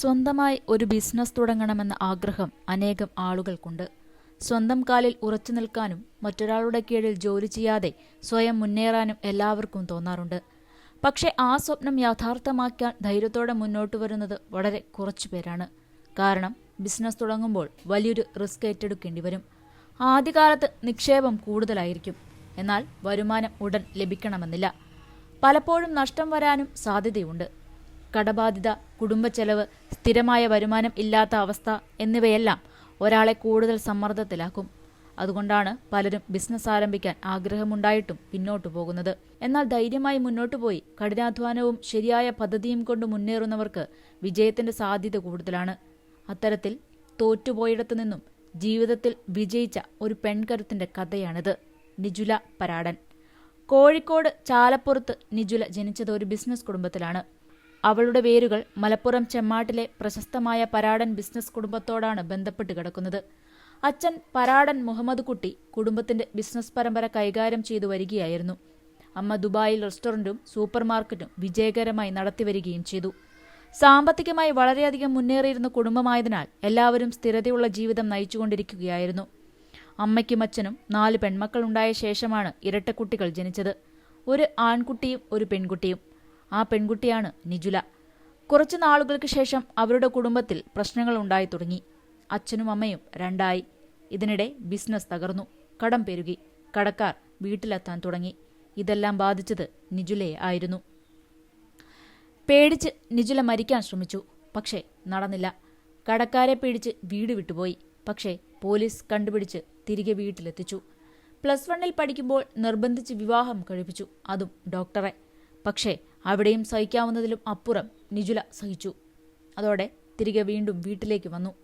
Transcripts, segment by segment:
സ്വന്തമായി ഒരു ബിസിനസ് തുടങ്ങണമെന്ന ആഗ്രഹം അനേകം ആളുകൾക്കുണ്ട്. സ്വന്തം കാലിൽ ഉറച്ചു നിൽക്കാനും മറ്റൊരാളുടെ കീഴിൽ ജോലി ചെയ്യാതെ സ്വയം മുന്നേറാനും എല്ലാവർക്കും തോന്നാറുണ്ട്. പക്ഷേ ആ സ്വപ്നം യാഥാർത്ഥ്യമാക്കാൻ ധൈര്യത്തോടെ മുന്നോട്ട് വരുന്നത് വളരെ കുറച്ചു പേരാണ്. കാരണം ബിസിനസ് തുടങ്ങുമ്പോൾ വലിയൊരു റിസ്ക് ഏറ്റെടുക്കേണ്ടി വരും. ആദ്യകാലത്ത് നിക്ഷേപം കൂടുതലായിരിക്കും. എന്നാൽ വരുമാനം ഉടൻ ലഭിക്കണമെന്നില്ല. പലപ്പോഴും നഷ്ടം വരാനും സാധ്യതയുണ്ട്. കടബാധ്യത കുടുംബച്ചെലവ് സ്ഥിരമായ വരുമാനം ഇല്ലാത്ത അവസ്ഥ എന്നിവയെല്ലാം ഒരാളെ കൂടുതൽ സമ്മർദ്ദത്തിലാക്കും. അതുകൊണ്ടാണ് പലരും ബിസിനസ് ആരംഭിക്കാൻ ആഗ്രഹമുണ്ടായിട്ടും പിന്നോട്ടു പോകുന്നത്. എന്നാൽ ധൈര്യമായി മുന്നോട്ടു പോയി കഠിനാധ്വാനവും ശരിയായ പദ്ധതിയും കൊണ്ട് മുന്നേറുന്നവർക്ക് വിജയത്തിന്റെ സാധ്യത കൂടുതലാണ്. അത്തരത്തിൽ തോറ്റുപോയിടത്തു നിന്നും ജീവിതത്തിൽ വിജയിച്ച ഒരു പെൺകരുത്തിന്റെ കഥയാണിത്. നിജുല പരാടൻ. കോഴിക്കോട് ചാലപ്പുറത്ത് നിജുല ജനിച്ചത് ഒരു ബിസിനസ് കുടുംബത്തിലാണ്. അവളുടെ വേരുകൾ മലപ്പുറം ചെമ്മാട്ടിലെ പ്രശസ്തമായ പരാടൻ ബിസിനസ് കുടുംബത്തോടാണ് ബന്ധപ്പെട്ട് കിടക്കുന്നത്. അച്ഛൻ പരാടൻ മുഹമ്മദ് കുട്ടി കുടുംബത്തിന്റെ ബിസിനസ് പരമ്പര കൈകാര്യം ചെയ്തു വരികയായിരുന്നു. അമ്മ ദുബായിൽ റെസ്റ്റോറന്റും സൂപ്പർമാർക്കറ്റും വിജയകരമായി നടത്തിവരികയും ചെയ്തു. സാമ്പത്തികമായി വളരെയധികം മുന്നേറിയിരുന്ന കുടുംബമായതിനാൽ എല്ലാവരും സ്ഥിരതയുള്ള ജീവിതം നയിച്ചുകൊണ്ടിരിക്കുകയായിരുന്നു. അമ്മയ്ക്കും അച്ഛനും നാല് പെൺമക്കളുണ്ടായ ശേഷമാണ് ഇരട്ടക്കുട്ടികൾ ജനിച്ചത്. ഒരു ആൺകുട്ടിയും ഒരു പെൺകുട്ടിയും. ആ പെൺകുട്ടിയാണ് നിജുല. കുറച്ചു നാളുകൾക്ക് ശേഷം അവരുടെ കുടുംബത്തിൽ പ്രശ്നങ്ങൾ ഉണ്ടായി തുടങ്ങി. അച്ഛനും അമ്മയും രണ്ടായി. ഇതിനിടെ ബിസിനസ് തകർന്നു. കടം പെരുകി. കടക്കാർ വീട്ടിലെത്താൻ തുടങ്ങി. ഇതെല്ലാം ബാധിച്ചത് നിജുലയെ ആയിരുന്നു. പേടിച്ച് നിജുല മരിക്കാൻ ശ്രമിച്ചു. പക്ഷേ നടന്നില്ല. കടക്കാരെ പേടിച്ച് വീട് വിട്ടുപോയി. പക്ഷേ പോലീസ് കണ്ടുപിടിച്ച് തിരികെ വീട്ടിലെത്തിച്ചു. പ്ലസ് വണ്ണിൽ പഠിക്കുമ്പോൾ നിർബന്ധിച്ച് വിവാഹം കഴിപ്പിച്ചു. അതും ഡോക്ടറെ. പക്ഷേ അവിടെയും സഹിക്കാവുന്നതിലും അപ്പുറം നിജുല സഹിച്ചു. അതോടെ തിരികെ വീണ്ടും വീട്ടിലേക്ക് വന്നു.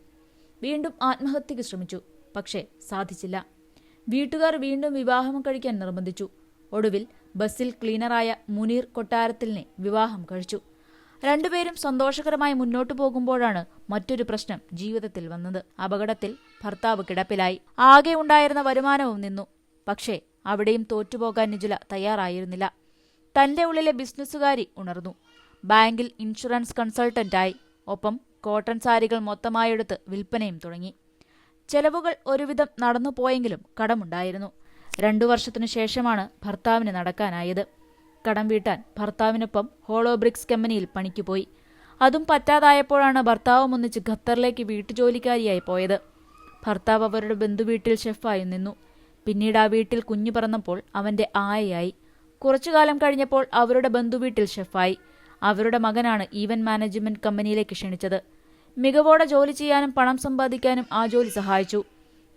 വീണ്ടും ആത്മഹത്യക്ക് ശ്രമിച്ചു പക്ഷേ സാധിച്ചില്ല. വീട്ടുകാർ വീണ്ടും വിവാഹം കഴിക്കാൻ നിർബന്ധിച്ചു. ഒടുവിൽ ബസ്സിൽ ക്ലീനറായ മുനീർ കൊട്ടാരത്തിലിനെ വിവാഹം കഴിച്ചു. രണ്ടുപേരും സന്തോഷകരമായി മുന്നോട്ടു പോകുമ്പോഴാണ് മറ്റൊരു പ്രശ്നം ജീവിതത്തിൽ വന്നത്. അപകടത്തിൽ ഭർത്താവ് കിടപ്പിലായി. ആകെ ഉണ്ടായിരുന്ന വരുമാനവും നിന്നു. പക്ഷേ അവിടെയും തോറ്റുപോകാൻ നിജുല തയ്യാറായിരുന്നില്ല. തന്റെ ഉള്ളിലെ ബിസിനസ്സുകാരി ഉണർന്നു. ബാങ്കിൽ ഇൻഷുറൻസ് കൺസൾട്ടന്റായി. ഒപ്പം കോട്ടൺ സാരികൾ മൊത്തമായെടുത്ത് വിൽപ്പനയും തുടങ്ങി. ചെലവുകൾ ഒരുവിധം നടന്നുപോയെങ്കിലും കടമുണ്ടായിരുന്നു. രണ്ടു വർഷത്തിനു ശേഷമാണ് ഭർത്താവിന് നടക്കാനായത്. കടം വീട്ടാൻ ഭർത്താവിനൊപ്പം ഹോളോ ബ്രിക്സ് കമ്പനിയിൽ പണിക്ക് പോയി. അതും പറ്റാതായപ്പോഴാണ് ഭർത്താവും ഒന്നിച്ച് ഖത്തറിലേക്ക് വീട്ടുജോലിക്കാരിയായി പോയത്. ഭർത്താവ് അവരുടെ ബന്ധുവീട്ടിൽ ഷെഫായി നിന്നു. പിന്നീട് ആ വീട്ടിൽ കുഞ്ഞു പറന്നപ്പോൾ അവന്റെ ആയയായി. കുറച്ചുകാലം കഴിഞ്ഞപ്പോൾ അവരുടെ ബന്ധുവീട്ടിൽ ഷെഫായി. അവരുടെ മകനാണ് ഈവന്റ് മാനേജ്മെന്റ് കമ്പനിയിലേക്ക് ക്ഷണിച്ചത്. മികവോടെ ജോലി ചെയ്യാനും പണം സമ്പാദിക്കാനും ആ ജോലി സഹായിച്ചു.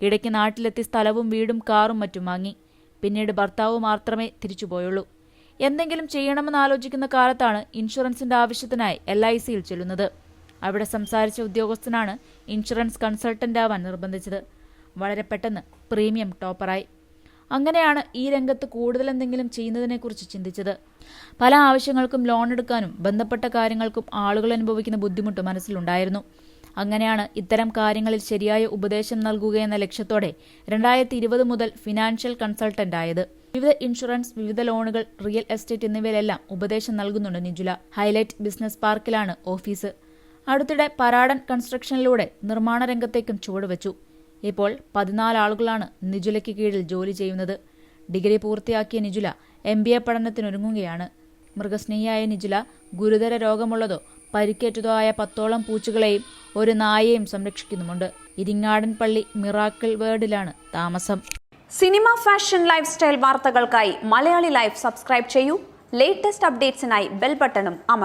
ഇടയ്ക്ക് നാട്ടിലെത്തി സ്ഥലവും വീടും കാറും മറ്റും വാങ്ങി. പിന്നീട് ഭർത്താവ് മാത്രമേ തിരിച്ചുപോയുള്ളൂ. എന്തെങ്കിലും ചെയ്യണമെന്ന് ആലോചിക്കുന്ന കാലത്താണ് ഇൻഷുറൻസിന്റെ ആവശ്യത്തിനായി എൽ ഐ സിയിൽ ചെല്ലുന്നത്. അവിടെ സംസാരിച്ച ഉദ്യോഗസ്ഥനാണ് ഇൻഷുറൻസ് കൺസൾട്ടന്റ് ആവാൻ നിർബന്ധിച്ചത്. വളരെ പെട്ടെന്ന് പ്രീമിയം ടോപ്പറായി. അങ്ങനെയാണ് ഈ രംഗത്ത് കൂടുതൽ എന്തെങ്കിലും ചെയ്യുന്നതിനെക്കുറിച്ച് ചിന്തിച്ചത്. പല ആവശ്യങ്ങൾക്കും ലോൺ എടുക്കാനും ബന്ധപ്പെട്ട കാര്യങ്ങൾക്കും ആളുകൾ അനുഭവിക്കുന്ന ബുദ്ധിമുട്ട് മനസ്സിലുണ്ടായിരുന്നു. അങ്ങനെയാണ് ഇത്തരം കാര്യങ്ങളിൽ ശരിയായ ഉപദേശം നൽകുക എന്ന ലക്ഷ്യത്തോടെ രണ്ടായിരത്തി ഇരുപത് മുതൽ ഫിനാൻഷ്യൽ കൺസൾട്ടന്റ് ആയത് വിവിധ ഇൻഷുറൻസ് വിവിധ ലോണുകൾ റിയൽ എസ്റ്റേറ്റ് എന്നിവയിലെല്ലാം ഉപദേശം നൽകുന്നുണ്ട് നിജുല. ഹൈലൈറ്റ് ബിസിനസ് പാർക്കിലാണ് ഓഫീസ്. അടുത്തിടെ പരാടൻ കൺസ്ട്രക്ഷനിലൂടെ നിർമ്മാണ രംഗത്തേക്കും ചുവടുവെച്ചു. ഇപ്പോൾ പതിനാല് ആളുകളാണ് നിജുലയ്ക്ക് കീഴിൽ ജോലി ചെയ്യുന്നത്. ഡിഗ്രി പൂർത്തിയാക്കിയ നിജുല എം ബി എ പഠനത്തിനൊരുങ്ങുകയാണ്. മൃഗസ്നേഹിയായ നിജുല ഗുരുതര രോഗമുള്ളതോ പരിക്കേറ്റതോ ആയ പത്തോളം പൂച്ചകളെയും ഒരു നായയും സംരക്ഷിക്കുന്നുമുണ്ട്. ഇരിങ്ങാടൻ പള്ളി മിറാക്കിൾ വേർഡിലാണ് താമസം. സിനിമ ഫാഷൻ ലൈഫ് സ്റ്റൈൽ വാർത്തകൾക്കായി മലയാളി ലൈഫ് സബ്സ്ക്രൈബ് ചെയ്യൂ. ലേറ്റസ്റ്റ് അപ്ഡേറ്റ്സിനായി ബെൽ ബട്ടണും അമർ